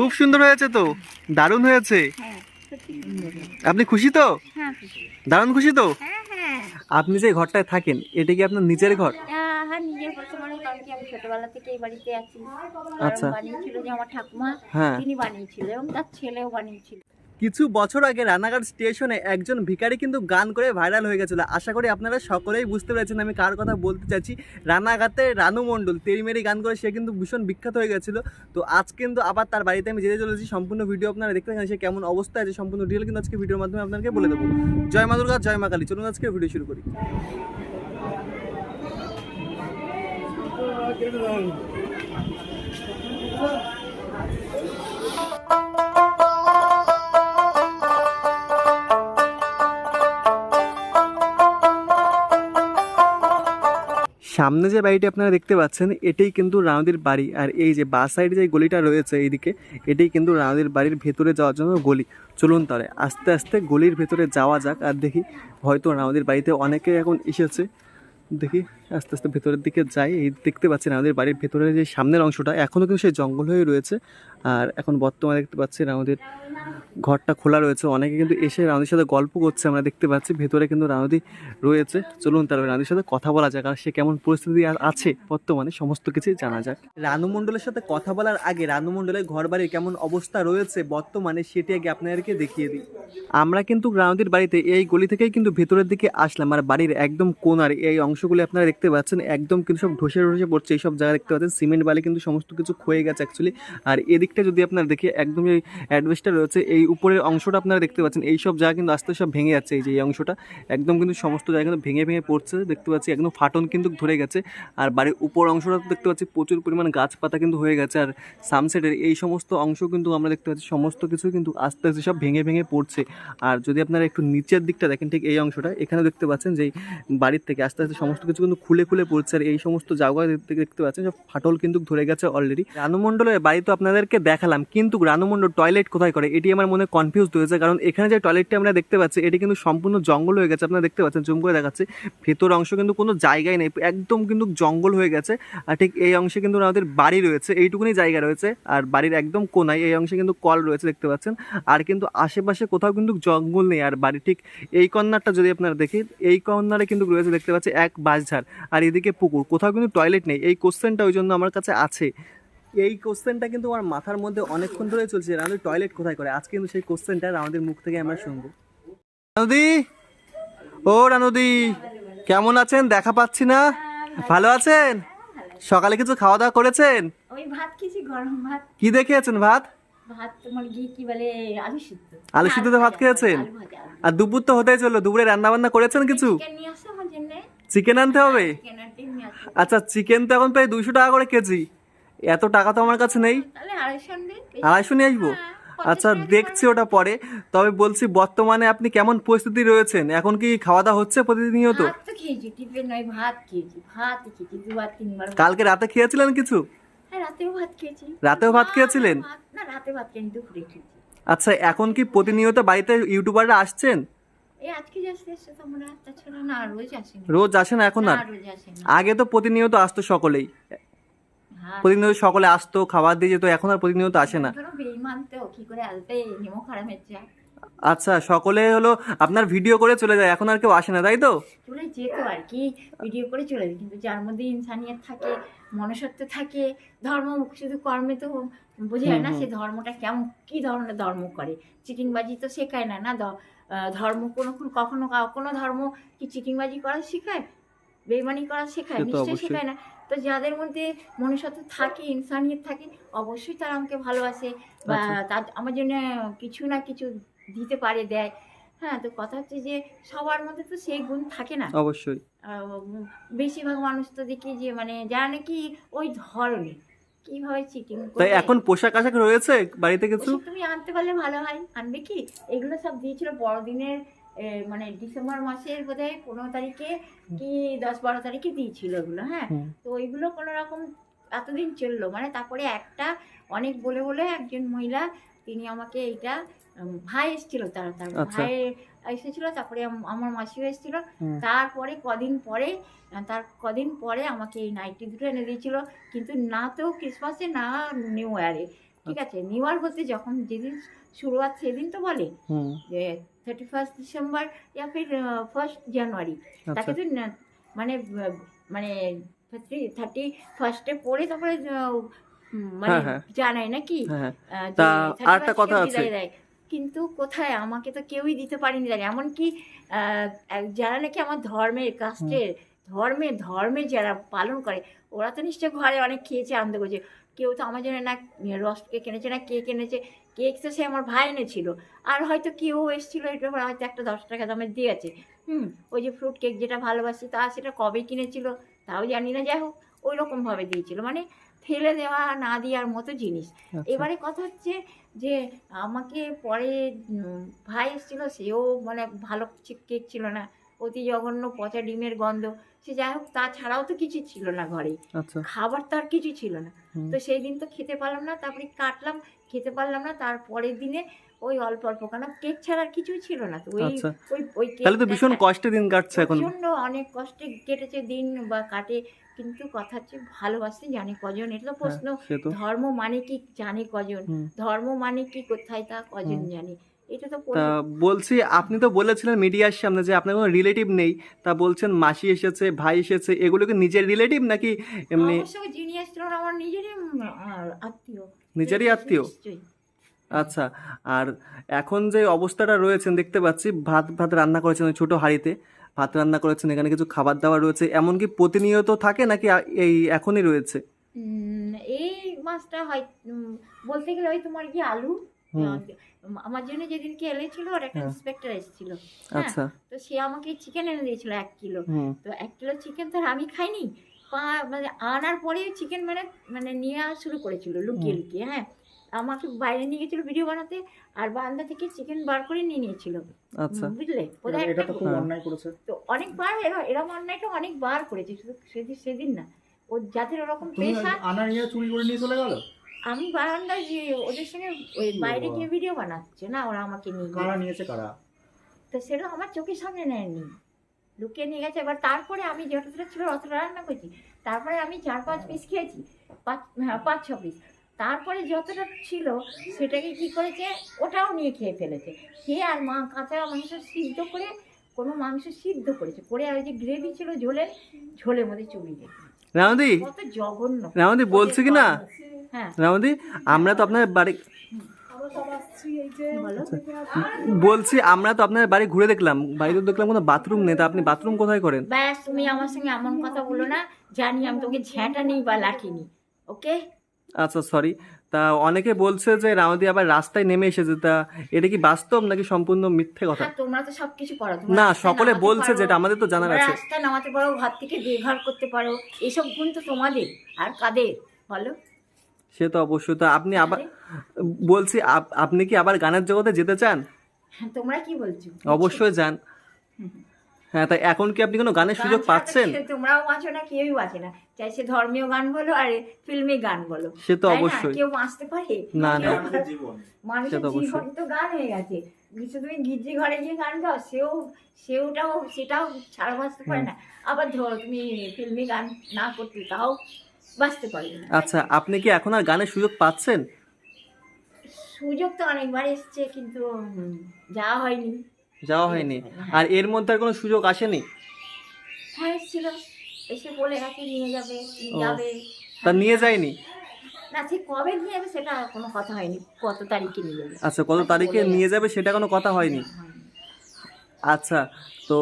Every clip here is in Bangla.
খুব সুন্দর হয়েছে তো। দারুণ হয়েছে। হ্যাঁ। আপনি খুশি তো? হ্যাঁ দারুণ খুশি তো? হ্যাঁ আপনি যে ঘরটায় থাকেন এটা কি আপনার নিজের ঘর? ছোটবেলা থেকে এই বাড়িতে আছি। আচ্ছা। ছিল বানিয়েছিল যে আমার ঠাকুমা হ্যাঁ। তিনি বানিয়েছিল এবং তার ছেলেও বানিয়েছিল। কিছু বছর আগে রানাঘাট স্টেশনে একজন ভিখারি কিন্তু গান করে ভাইরাল হয়ে গেছিল। আশা করি আপনারা সকলেই বুঝতে পেরেছেন আমি কার কথা বলতে চাইছি রানাঘাটে রানু মণ্ডল, তেরিমেরি গান করে সে কিন্তু ভীষণ বিখ্যাত হয়ে গেছিল। তো আজ কিন্তু আবার তার বাড়িতে আমি যেতে চলেছি। সম্পূর্ণ ভিডিও আপনারা দেখতে পাচ্ছেন সে কেমন অবস্থা আছে, সম্পূর্ণ ডিটেল কিন্তু আজকে ভিডিওর মাধ্যমে আপনাকে বলে দেবো। জয় মা দুর্গা, জয় মা কালী। চলুন আজকে ভিডিও শুরু করি। সামনে যে বাড়িটি আপনারা দেখতে পাচ্ছেন, এটাই কিন্তু রাউদির বাড়ি। আর এই যে বা সাইডে যে গলিটা রয়েছে এইদিকে, এটাই কিন্তু রাউদির বাড়ির ভেতরে যাওয়ার জন্য গলি। চলুন তাহলে, আস্তে আস্তে গলির ভেতরে যাওয়া যাক। আর দেখি, হয়তো রাউদির বাড়িতে অনেকে এখন এসেছে। দেখি। আস্তে আস্তে ভেতরের দিকে যাই, এই দেখতে পাচ্ছেন আমাদের বাড়ির ভেতরের যে সামনের অংশটা এখনও কিন্তু সেই জঙ্গল হয়ে রয়েছে। আর এখন বর্তমানে দেখতে পাচ্ছেন আমাদের ঘরটা খোলা রয়েছে। অনেকে কিন্তু এসে রানুদির সাথে গল্প করছে, আমরা দেখতে পাচ্ছি ভেতরে কিন্তু রানুদি রয়েছে। চলুন তার রানুদির সাথে কথা বলা যাক, আর সে কেমন পরিস্থিতি আর আছে বর্তমানে, সমস্ত কিছুই জানা যাক। রানু মণ্ডলের সাথে কথা বলার আগে, রানু মণ্ডলের ঘর বাড়ির কেমন অবস্থা রয়েছে বর্তমানে, সেটি আগে আপনাদেরকে দেখিয়ে দিই। আমরা কিন্তু রানুদির বাড়িতে এই গলি থেকেই কিন্তু ভেতরের দিকে আসলাম, আর বাড়ির একদম কোনার এই অংশগুলি আপনারা দেখতে পাচ্ছেন, একদম কিন্তু সব ঢসে ঢসে পড়ছে। এইসব জায়গা দেখতে পাচ্ছেন, সিমেন্ট বালি কিন্তু সমস্ত কিছু ক্ষয়ে গেছে অ্যাকচুয়ালি আর এদিকটা যদি আপনারা দেখি, একদম এই অ্যাডভেস্টার রয়েছে, এই উপরের অংশটা আপনারা দেখতে পাচ্ছেন। এই সব জায়গা কিন্তু আস্তে সব ভেঙে যাচ্ছে, এই যে এই অংশটা। একদম কিন্তু সমস্ত জায়গা কিন্তু ভেঙে ভেঙে পড়ছে, দেখতে পাচ্ছি একদম ফাটন কিন্তু ধরে গেছে। আর বাড়ির উপর অংশটা দেখতে পাচ্ছি, প্রচুর পরিমাণ গাছপাতা কিন্তু হয়ে গেছে। আর সানসেটের এই সমস্ত অংশ কিন্তু আমরা দেখতে পাচ্ছি, সমস্ত কিছু কিন্তু আস্তে আস্তে সব ভেঙে ভেঙে পড়ছে। আর যদি আপনারা একটু নিচের দিকটা দেখেন, ঠিক এই অংশটা এখানে দেখতে পাচ্ছেন যে বাড়ির থেকে আস্তে আস্তে সমস্ত কিছু কিন্তু খুলে খুলে পড়ছে আর এই সমস্ত জায়গা দেখতে দেখতে পাচ্ছেন, সব ফাটল কিন্তু ধরে গেছে অলরেডি রানুমণ্ডলের বাড়ি তো আপনাদেরকে দেখালাম, কিন্তু রানুমণ্ডল টয়লেট কোথায় করে? এটি আমার মনে কনফিউজ হয়েছে, কারণ এখানে যে টয়লেটটি আমরা দেখতে পাচ্ছি, এটি কিন্তু সম্পূর্ণ জঙ্গল হয়ে গেছে, আপনারা দেখতে পাচ্ছেন, জুম করে দেখাচ্ছে। ভেতর অংশ কিন্তু কোনো জায়গায় নেই, একদম কিন্তু জঙ্গল হয়ে গেছে, আর ঠিক এই অংশে কিন্তু আমাদের বাড়ি রয়েছে, এইটুকুনি জায়গা রয়েছে, আর বাড়ির একদম কোনায় এই অংশে কিন্তু কল রয়েছে দেখতে পাচ্ছেন, আর কিন্তু আশেপাশে কোথাও কিন্তু জঙ্গল নেই, আর বাড়ি ঠিক এই কর্নারটা যদি আপনারা দেখি এই কর্নারে কিন্তু রয়েছে দেখতে পাচ্ছি এক বাঁশঝাড় আর এদিকে পুকুর কোথাও কিন্তু টয়লেট নেই। এই কোশ্চেনটা ওই জন্য আমার কাছে আছে। এই কোশ্চেনটা কিন্তু আমার মাথার মধ্যে অনেকক্ষণ ধরে চলছে রানুদি টয়লেট কোথায় করে? আজকে কিন্তু সেই কোশ্চেনটা আমাদের মুখ থেকে আমরা শুনব। রানুদি? ও রানুদি কেমন আছেন? দেখা পাচ্ছি না? ভালো আছেন? সকালে কিছু খাওয়া দাওয়া করেছেন? ওই ভাত খেয়েছি গরম ভাত। কি দেখেছেন ভাত? ভাত তোমার গিয়ে কি বলে আলু সিদ্ধ। আলু সিদ্ধতে ভাত খেয়েছেন? আর দুপুর তো হতেই চলল দুপুরে রান্না বান্না করেছেন কিছু? চিকেন নিয়ে আসো আমার জন্য। চিকেন আনতে হবে? আচ্ছা চিকেন তো এখন প্রায় দুইশো টাকা করে কেজি। এত টাকা তো আমার কাছে নেই। আড়াইশো নিয়ে আসব? আচ্ছা দেখছি ওটা পরে। তবে বলছি বর্তমানে আপনি কেমন পরিস্থিতি রয়েছেন? এখন কি খাওয়া দাওয়া হচ্ছে প্রতিনিয়ত। কালকে রাতে খেয়েছিলেন কিছু? হ্যাঁ রাতেও ভাত খেয়েছিলেন? আচ্ছা এখন কি প্রতিনিয়ত বাড়িতে ইউটিউবাররা আসছেন? এই আজকে যাচ্ছে এসছে তোমরা তাছাড়া না রোজ আসে না রোজ এখন আর? না, রোজ আসে না আগে তো প্রতিনিয়ত আসতো সকলেই। হ্যাঁ। প্রতিনিয়ত সকলে আসতো খাবার দিয়ে যেত এখন আর প্রতিনিয়ত আসে না। ধরো বেইমান তো কি করে আসবে নিমক হারামের চা আচ্ছা সকলে হলো আপনার ভিডিও করে চলে যায় এখন আর কেউ আসে না তাই তো? চলে যেত আর কি ভিডিও করে চলে যায় কিন্তু যার মধ্যে ইনসানিয়ত থাকে মনুষ্যত্ব থাকে ধর্ম শুধু কর্মে তো বোঝা না সে ধর্মটা কেমন কি ধরনের ধর্ম করে? চিকিংবাজি তো শেখায় না না দ- ধর্ম কোনো কখনো কোনো ধর্ম কি চিকিংবাজি করা শেখায়? বেইমানি করা শেখায়? নিশ্চয়ই শেখায় না। তো যাদের মধ্যে মনুষ্যত্ব থাকে ইনসানিয়ত থাকে অবশ্যই তারা আমাকে ভালোবাসে বা আচ্ছা। তার আমার জন্য কিছু না কিছু দিতে পারে দেয়। হ্যাঁ তো কথা হচ্ছে যে সবার মধ্যে তো সেই গুণ থাকে না। অবশ্যই। বেশিরভাগ মানুষ তো দেখি যে মানে যারা নাকি ওই ধরনের। কীভাবে চিটিং তাই এখন পোশাক আশাক রয়েছে বাড়িতে কিছু? তুমি আনতে পারলে ভালো হয়। আনবে কি? এগুলো সব দিয়েছিল বড়দিনের মানে ডিসেম্বর মাসের বোধহয় পনেরো তারিখে কি দশ বারো তারিখে দিয়েছিল ওগুলো হ্যাঁ? তো ওইগুলো কোনো রকম এতদিন চলল। মানে তারপরে একটা অনেক বলে বলে একজন মহিলা তিনি আমাকে এইটা ভাই এসেছিল তার তার আচ্ছা। ভাই এসেছিল তারপরে আমার মাসিও এসেছিল। তারপরে কদিন পরে তার কদিন পরে আমাকে এই নাইটি দুটো এনে দিয়েছিল। কিন্তু না তো ক্রিসমাসে না নিউ ইয়ারে ঠিক আছে নিউ ইয়ার বলতে যখন যেদিন শুরুয়াত সেদিন তো বলে যে থার্টি ফার্স্ট ডিসেম্বর ইয়া ফির ফার্স্ট জানুয়ারি আচ্ছা। তাকে তো মানে মানে থার্টি ফার্স্টে পড়ে তারপরে মানে হ্যাঁ, হ্যাঁ। জানায় নাকি? হ্যাঁ তা আরেকটা কথা আছে। কিন্তু কোথায় আমাকে তো কেউই দিতে পারেনি জানি। এমনকি যারা নাকি আমার ধর্মের, কাস্টের ধর্মে ধর্মে যারা পালন করে, ওরা তো নিশ্চয় ঘরে অনেক খেয়েছে, আনন্দ করছে। কেউ তো আমার জন্য না রস কেক কিনেছে না, কে কিনেছে, কেক তো সে আমার ভাই এনেছিল। আর হয়তো কেউ এসেছিল এটা হয়তো একটা দশ টাকা দামের দিয়েছে। হুম, ওই যে ফ্রুট কেক যেটা ভালোবাসি, তা সেটা কবে কিনেছিল, তাও জানি না, যাই হোক ওই রকমভাবে দিয়েছিল। মানে ফেলে দেওয়া না দেওয়ার মতো জিনিস। আচ্ছা। এবারে কথা হচ্ছে যে আমাকে পরে ভাই এসেছিল সেও মানে ভালো কেক ছিল না। অতি জঘন্য পচা ডিমের গন্ধ। সে যাই হোক তাছাড়াও তো কিছু ছিল না ঘরে। আচ্ছা। খাবার তো আর কিছু ছিল না। তো সেই দিন তো খেতে পারলাম না তারপরে কাটলাম খেতে পারলাম না। তারপরের দিনে ওই অল্প অল্প কেন কেক ছাড়া আর কিছুই ছিল না। তো ওই আচ্ছা। ওই ওই তাহলে তো ভীষণ কষ্টে দিন কাটছে এখন। প্রচণ্ড অনেক কষ্টে কেটেছে দিন বা কাটে। কিন্তু কথা হচ্ছে ভালোবাসতে জানে কজন। এটা তো প্রশ্ন। হ্যাঁ, তো। ধর্ম মানে কি জানে কজন? ধর্ম মানে কি কোথায় তা কজন জানে? এটা তো বলছি আপনি তো বলেছিলেন মিডিয়ার সামনে যে আপনার কোনো রিলেটিভ নেই। তা বলছেন মাসি এসেছে ভাই এসেছে এগুলো কি নিজের রিলেটিভ নাকি এমনি? আমার নিজেরই আত্মীয়। নিজেরই আত্মীয়? আচ্ছা আর এখন যে অবস্থাটা রয়েছেন দেখতে পাচ্ছি ভাত ভাত রান্না করেছেন ছোটো হাঁড়িতে। ভাত রান্না করেছেন এখানে কিছু খাবার দাবার রয়েছে এমনকি প্রতিনিয়ত থাকে নাকি এই এখনই রয়েছে? এই মাছটা হয় বলতে গেলে ওই তোমার কি আলু? আমার জন্য যেদিনকে এলেছিল ওর একটা হ্যাঁ। ইন্সপেক্টর এসেছিল। হ্যাঁ আচ্ছা তো সে আমাকে চিকেন এনে দিয়েছিল এক কিলো। তো এক কিলো চিকেন তো আমি খাইনি মানে আনার পরে চিকেন মানে মানে নিয়ে শুরু করেছিল লুকিয়ে লুকিয়ে হ্যাঁ। আমাকে বাইরে নিয়ে গেছিল ভিডিও বানাতে আর বান্দা থেকে চিকেন বার করে নিয়ে নিয়েছিল। আচ্ছা। বুঝলে? এটা তো খুব হ্যাঁ। অন্যায় করেছে। তো অনেকবার এরা এরম অন্যায়টা অনেকবার করেছে শুধু সেদিন সেদিন না। ও যাদের ওরকম পেশা চুরি করে নিয়ে চলে গেল? আমি বারান্দায় যে ওদের সঙ্গে ওই বাইরে গিয়ে ভিডিও বানাচ্ছে না ওরা আমাকে নিয়ে কারা নিয়েছে কারা? তো সেটা আমার চোখের সামনে নেয়নি। লুকিয়ে নিয়ে গেছে। এবার তারপরে আমি যতটা ছিল অতটা রান্না করছি। তারপরে আমি চার পাঁচ পিস খেয়েছি। পাঁচ হ্যাঁ পাঁচ ছ পিস তারপরে যতটা ছিল সেটাকে কি করেছে? ওটাও নিয়ে খেয়ে ফেলেছে। খেয়ে আর মা কাঁচা মাংস সিদ্ধ করে কোনো মাংস সিদ্ধ করেছে। করে আর ওই যে গ্রেভি ছিল ঝোলের ঝোলের মধ্যে চুবি দিয়ে রামদি কত জঘন্য। রামদি বলছি কি না? হ্যাঁ। রামদি আমরা তো আপনার বাড়ি বলো বলছি আমরা তো আপনার বাড়ি ঘুরে দেখলাম। বাড়িতে দেখলাম কোনো বাথরুম নেই তা আপনি বাথরুম কোথায় করেন? ব্যাস তুমি আমার সঙ্গে এমন কথা বলো না। জানি আমি তোকে ঝ্যাঁটা নিই বা লাঠি নিই ওকে? আচ্ছা সরি তা অনেকে বলছে যে রামদি আবার রাস্তায় নেমে এসেছে তা এটা কি বাস্তব নাকি সম্পূর্ণ মিথ্যে কথা? হ্যাঁ তোমরা তো সবকিছু পারো না সকলে বলছে যেটা আমাদের তো জানার আছে। রাস্তায় নামাতে পারো ঘর থেকে বেঘর করতে পারো এসব গুণ তো তোমাদের আর কাদের? বলো। সে তো অবশ্যই তো আপনি আবার বলছি আপ- আপনি কি আবার গানের জগতে যেতে চান? হ্যাঁ, তোমরা কি বলছো? অবশ্যই যান। হ্যাঁ তাই এখন কি আপনি কোনো গানের সুযোগ পাচ্ছেন? তোমরাও বাঁচো না কেউই বাঁচে না। চাই সে ধর্মীয় গান বলো আর ফিল্মি গান বলো। সে তো অবশ্যই। কেউ বাঁচতে পারে? না, না। মানুষের জীবন তো অবশ্যই। জীবন তো গান হয়ে গেছে। কিছু তুমি গির্জি ঘরে গিয়ে গান গাও সেও সেওটাও সেটাও ছাড়া বাঁচতে পারে না। আবার ধরো তুমি ফিল্মি গান না করতে তাও বাঁচতে পারবে না। আচ্ছা আপনি কি এখন আর গানের সুযোগ পাচ্ছেন? সুযোগ তো অনেকবার এসছে কিন্তু যাওয়া হয়নি। যাওয়া হয়নি। আর এর মধ্যে আর কোনো সুযোগ আসেনি? হ্যাঁ এসেছিল এসে বলে গেছে নিয়ে যাবে যাবে। তা নিয়ে যায়নি? না সে কবে নিয়ে যাবে সেটা কোনো কথা হয়নি। কত তারিখে নিয়ে যাবে। আচ্ছা কত তারিখে নিয়ে যাবে সেটা কোনো কথা হয়নি। আচ্ছা তো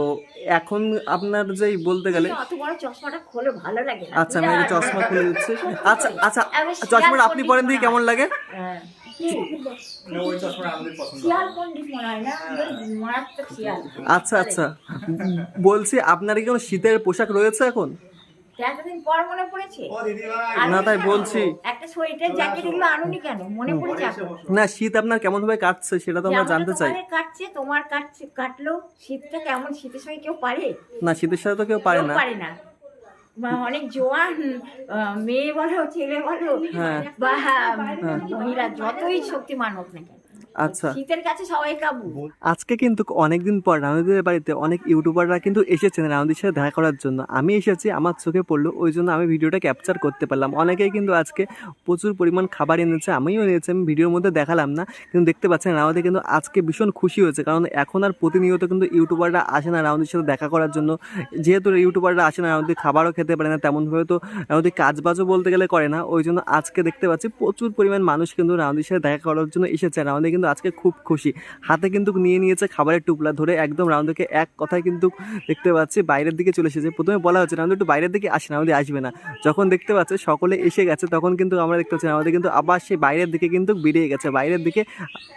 এখন আপনার যেই বলতে গেলে অত বড় চশমাটা খোলে ভালো লাগে আচ্ছা আমি চশমা খুলে দিচ্ছি। আচ্ছা আচ্ছা চশমাটা আপনি পরেন দিয়ে কেমন লাগে। হ্যাঁ। কি? না, ওই চশমাটা আমাদের পছন্দ শিয়াল পণ্ডিত মনে হয় আচ্ছা আচ্ছা। বলছি আপনার কি কোনো শীতের পোশাক রয়েছে এখন? তা এতদিন পর মনে পড়েছে। ও দিদি ভাই আনুনি না, তাই বলছি। একটা সোয়েটার জ্যাকেট এগুলো আনুনি কেন? মনে পড়েছে এখন না শীত আপনার কেমন ভাবে কাটছে সেটা তো আমরা জানতে চাই। কাটছে তোমার কাটছে কাটলো শীতটা কেমন? শীতের সঙ্গে কেউ পারে? না শীতের সাথে তো কেউ পারে না। পারে না। বা অনেক জোয়ান মেয়ে বলো ছেলে বলো হ্যাঁ। বা মহিলা যতই শক্তিমান হোক না কেন আচ্ছা। শীতের কাছে সবাই কাবু। আজকে কিন্তু অনেকদিন পর রানুদিদের বাড়িতে অনেক ইউটিউবাররা কিন্তু এসেছেন রানুদির সাথে দেখা করার জন্য। আমি এসেছি আমার চোখে পড়ল ওই জন্য আমি ভিডিওটা ক্যাপচার করতে পারলাম। অনেকেই কিন্তু আজকে প্রচুর পরিমাণ খাবার এনেছে আমিও এনেছি আমি ভিডিওর মধ্যে দেখালাম না। কিন্তু দেখতে পাচ্ছেন রানুদি কিন্তু আজকে ভীষণ খুশি হয়েছে কারণ এখন আর প্রতিনিয়ত কিন্তু ইউটিউবাররা আসে না রানুদির সাথে দেখা করার জন্য। যেহেতু ইউটিউবাররা আসে না রানুদি খাবারও খেতে পারে না তেমনভাবে তো রানুদি কাজবাজও বলতে গেলে করে না। ওই জন্য আজকে দেখতে পাচ্ছি প্রচুর পরিমাণ মানুষ কিন্তু রানুদির সাথে দেখা করার জন্য এসেছে। রানুদি কিন্তু আজকে খুব খুশি। হাতে কিন্তু নিয়ে নিয়েছে খাবারের টুপলা ধরে একদম রাউন্ডকে এক কথায় কিন্তু দেখতে পাচ্ছি বাইরের দিকে চলে এসেছে। প্রথমে বলা হচ্ছে রাউন্ড একটু বাইরের দিকে আসে, রাউন্ডে আসবে না। যখন দেখতে পাচ্ছে সকলে এসে গেছে, তখন কিন্তু আমরা দেখতে পাচ্ছি আমাদের কিন্তু আবার সেই বাইরের দিকে কিন্তু বেরিয়ে গেছে। বাইরের দিকে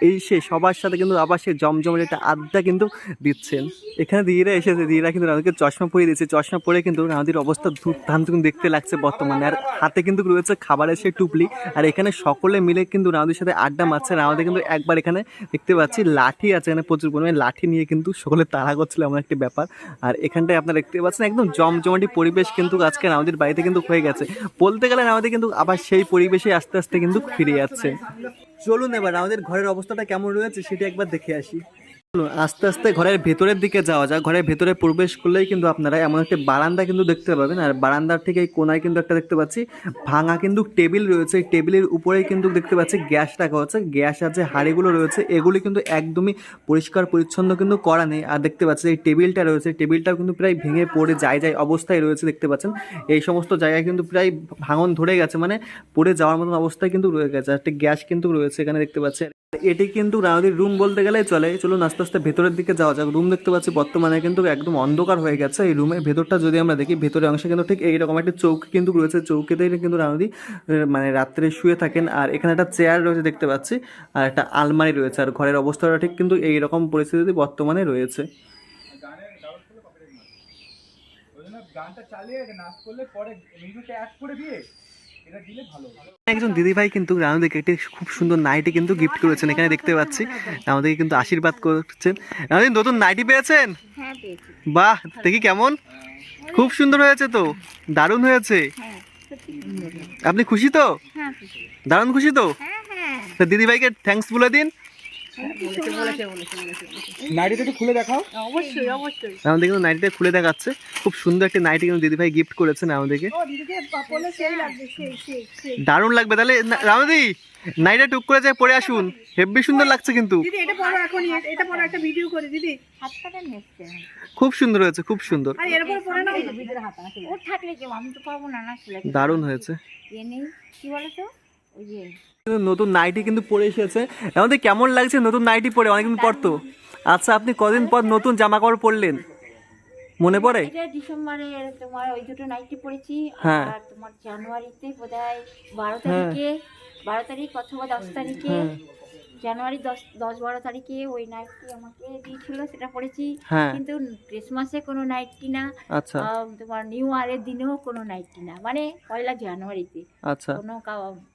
এই সে সবার সাথে কিন্তু আবার সে জমজমের একটা আড্ডা কিন্তু দিচ্ছেন। এখানে দিদিরা এসেছে দিদিরা কিন্তু রাউন্ডকে চশমা পরিয়ে দিচ্ছে চশমা পরে কিন্তু রাউন্ডির অবস্থা দুর্দান্ত কিন্তু দেখতে লাগছে বর্তমানে। আর হাতে কিন্তু রয়েছে খাবারের সেই টুপলি। আর এখানে সকলে মিলে কিন্তু রাউন্ডের সাথে আড্ডা মারছে। রাউন্ডে কিন্তু একবার এখানে দেখতে পাচ্ছি লাঠি আছে, এখানে প্রচুর পরিমাণে লাঠি নিয়ে কিন্তু সকলে তাড়া করছিল এমন একটি ব্যাপার। আর এখানটায় আপনারা দেখতে পাচ্ছেন একদম জমজমাটি পরিবেশ কিন্তু আজকে আমাদের বাড়িতে কিন্তু হয়ে গেছে। বলতে গেলে আমাদের কিন্তু আবার সেই পরিবেশে আস্তে আস্তে কিন্তু ফিরে যাচ্ছে। চলুন এবার আমাদের ঘরের অবস্থাটা কেমন রয়েছে সেটা একবার দেখে আসি। আস্তে আস্তে ঘরের ভেতরের দিকে যাওয়া যায় ঘরের ভেতরে প্রবেশ করলেই কিন্তু আপনারা এমন একটা বারান্দা কিন্তু দেখতে পাবেন। আর বারান্দার থেকে এই কোনায় কিন্তু একটা দেখতে পাচ্ছি, ভাঙা কিন্তু টেবিল রয়েছে। এই টেবিলের উপরেই কিন্তু দেখতে পাচ্ছি গ্যাস রাখা হচ্ছে। গ্যাস আর যে হাড়িগুলো রয়েছে, এগুলি কিন্তু একদমই পরিষ্কার, পরিচ্ছন্ন কিন্তু করা নেই। আর দেখতে পাচ্ছি এই টেবিলটা রয়েছে। টেবিলটাও কিন্তু প্রায় ভেঙে পড়ে যায় যায় অবস্থায় রয়েছে দেখতে পাচ্ছেন। এই সমস্ত জায়গায় কিন্তু প্রায় ভাঙন ধরে গেছে মানে পড়ে যাওয়ার মতন অবস্থায় কিন্তু রয়ে গেছে। আর একটা গ্যাস কিন্তু রয়েছে এখানে দেখতে পাচ্ছেন এটি কিন্তু রাউদির রুম বলতে গেলে চলে। চলুন আস্তে আস্তে ভেতরের দিকে যাওয়া যাক। রুম দেখতে পাচ্ছি বর্তমানে কিন্তু একদম অন্ধকার হয়ে গেছে। এই রুমের ভেতরটা যদি আমরা দেখি, ভেতরের অংশে কিন্তু ঠিক এইরকম একটা চৌকি কিন্তু রয়েছে। চৌকিতেই কিন্তু রাউদি মানে রাত্রে শুয়ে থাকেন। আর এখানে একটা চেয়ার রয়েছে দেখতে পাচ্ছি, আর একটা আলমারি রয়েছে। আর ঘরের অবস্থাটা ঠিক কিন্তু এইরকম পরিস্থিতি বর্তমানে রয়েছে। গানটা চালিয়ে নাচ করলে পরে মিউজিকটা অ্যাড করে দিয়ে একজন দিদিভাই কিন্তু রানুদিকে একটি খুব সুন্দর নাইটি কিন্তু গিফট করেছেন এখানে দেখতে পাচ্ছি। আমাদেরকে কিন্তু আশীর্বাদ করছেন। রানুদি নতুন নাইটি পেয়েছেন? হ্যাঁ বাহ দেখি কেমন? খুব সুন্দর হয়েছে তো দারুণ হয়েছে। হ্যাঁ। আপনি খুশি তো? হ্যাঁ দারুণ খুশি তো? দিদি ভাইকে তা দিদিভাইকে থ্যাঙ্কস বলে দিন। নাইটিটা একটু খুলে দেখাও। অবশ্যই অবশ্যই। আমাদের কিন্তু নাইটিটা খুলে দেখাচ্ছে। খুব সুন্দর একটা নাইটি কিন্তু দিদিভাই গিফট করেছেন আমাদেরকে। দারুণ লাগবে। তাহলে না- রামদি নাইটা টুক করে যায় পরে আসুন। হেব্বি সুন্দর লাগছে কিন্তু। এটা পড়ো এখন এটা পড়ো একটা ভিডিও করে দিদি। হাত কাটা খুব সুন্দর হয়েছে খুব সুন্দর। আর এরপর পড়ে নাও ওর থাকলে কেউ আমি তো পারব না না দারুণ হয়েছে। নেই কি বলো তো ওই যে কিন্তু নতুন নাইটি কিন্তু পরে এসেছে। আমাদের কেমন লাগছে নতুন নাইটি পরে? অনেকদিন পর তো। আচ্ছা আপনি কদিন পর নতুন জামা কাপড় পরলেন? মনে পড়ে? এটা ডিসেম্বরে তোমার ওই দুটো নাইটি পড়েছি হ্যাঁ। আর তোমার জানুয়ারিতে বোধহয় বারো তারিখে বারো তারিখ অথবা দশ তারিখে হ্যাঁ। জানুয়ারি দশ দশ বারো তারিখে ওই নাইটটি আমাকে দিয়েছিল সেটা পড়েছি। হ্যাঁ। কিন্তু ক্রিসমাসে কোনো নাইটটি না। আচ্ছা। তোমার নিউ ইয়ারের দিনেও কোনো নাইটটি না। মানে পয়লা জানুয়ারিতে। আচ্ছা। কোনো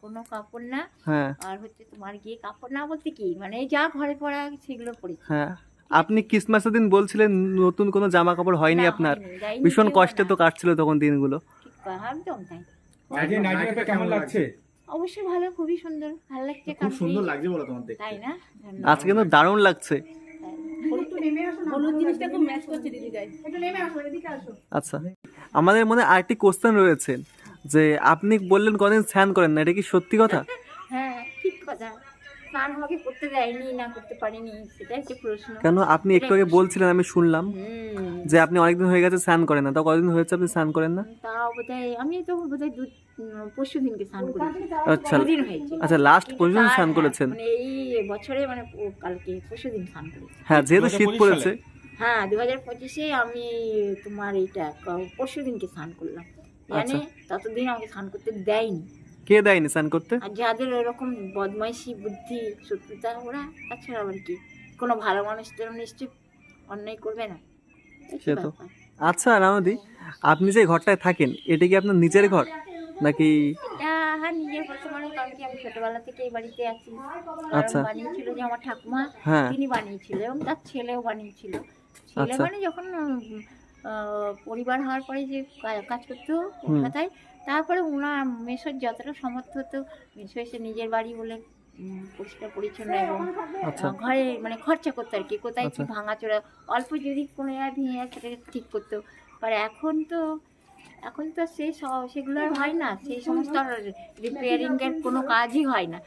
কোনো কাপড় না। হ্যাঁ। আর হচ্ছে তোমার গিয়ে কাপড় না বলতে কি? মানে যা ঘরে পরা সেগুলো পরেছি হ্যাঁ। আপনি ক্রিসমাসের দিন বলছিলেন নতুন কোনো জামা কাপড় হয়নি। আপনার ভীষণ কষ্টে তো কাটছিল তখন দিনগুলো। একদম তাই। কেমন লাগছে? অবশ্যই ভালো খুবই সুন্দর ভালো লাগছে খুব সুন্দর লাগছে বলো তোমার দেখতে। তাই না? আজকে কিন্তু দারুণ লাগছে। একটু নেমে আসো না। হলুদ জিনিসটা খুব ম্যাচ করছে দিদি গায়ে। একটু নেমে আসো এদিকে আসো। আচ্ছা। আমাদের মনে আরেকটি কোশ্চেন রয়েছে যে আপনি বললেন কদিন স্নান করেন না এটা কি সত্যি কথা? হ্যাঁ ঠিক কথা। স্নান আমাকে করতে দেয়নি না করতে পারিনি সেটা একটা প্রশ্ন। কেন? আপনি একটু আগে বলছিলেন আমি শুনলাম যে আপনি অনেকদিন হয়ে গেছে স্নান করেন না। তা কদিন হয়েছে আপনি স্নান করেন না? তাও বোধহয় আমি তো বোধহয় দু পরশু দিনকে স্নান করেছি। আচ্ছা আচ্ছা লাস্ট পর্যন্ত তার- স্নান করেছেন। মানে এই বছরে মানে কালকে পরশু দিন স্নান করেছি। হ্যাঁ যেহেতু শীত 2025 পড়েছে। হ্যাঁ দু হাজার পঁচিশে আমি তোমার এইটা পরশু দিনকে স্নান করলাম। জানে ততদিন আমাকে স্নান করতে দেয়নি। কে দেয়নি স্নান করতে আর যাদের ওরকম বদমাইশি বুদ্ধি শত্রুতা ওরা তাছাড়া আবার কি কোনো ভালো মানুষ তো নিশ্চয়ই অন্যায় করবে না সে তো। আচ্ছা রামদি আপনি যে ঘরটায় থাকেন এটা কি আপনার নিজের ঘর নাকি হ্যাঁ নিজের বর্তমানে কারণ কি আমি ছোটবেলা থেকে এই বাড়িতে আছি আচ্ছা। বানিয়েছিল যে আমার ঠাকুমা হ্যাঁ তিনি বানিয়েছিল এবং তার ছেলেও বানিয়েছিল ছেলে আচ্ছা। মানে যখন পরিবার হওয়ার পরে যে কাজ করতো। কলকাতায় তারপরে ওনার মেসোর যতটা সমর্থ হতো মেসো এসে নিজের বাড়ি বলে পরিষ্কার পরিচ্ছন্ন এবং আচ্ছা ঘরে মানে খরচা করতো আর কি কোথায় কি আচ্ছা। ভাঙাচোরা অল্প যদি কোনো জায়গায় ভেঙে যায় সেটাকে ঠিক করতো আর এখন তো এখন তো সেই সেগুলো আর হয়। না। সেই সমস্ত রিপেয়ারিং এর কোনো কাজই হয় না।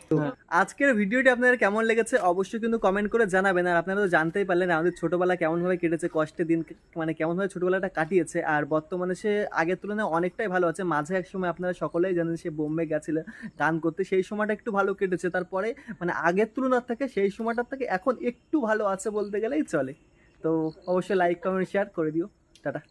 আজকের ভিডিওটি আপনাদের কেমন লেগেছে অবশ্যই কিন্তু কমেন্ট করে জানাবেন। আর আপনারা তো জানতেই পারলেন আমাদের ছোটোবেলা কেমনভাবে কেটেছে কষ্টের দিন মানে কেমনভাবে ছোটোবেলাটা কাটিয়েছে। আর বর্তমানে সে আগের তুলনায় অনেকটাই ভালো আছে। মাঝে এক সময় আপনারা সকলেই জানেন সে বোম্বে গেছিলেন গান করতে। সেই সময়টা একটু ভালো কেটেছে। তারপরে মানে আগের তুলনার থেকে সেই সময়টার থেকে এখন একটু ভালো আছে বলতে গেলেই চলে। তো অবশ্যই লাইক কমেন্ট শেয়ার করে দিও। টাটা।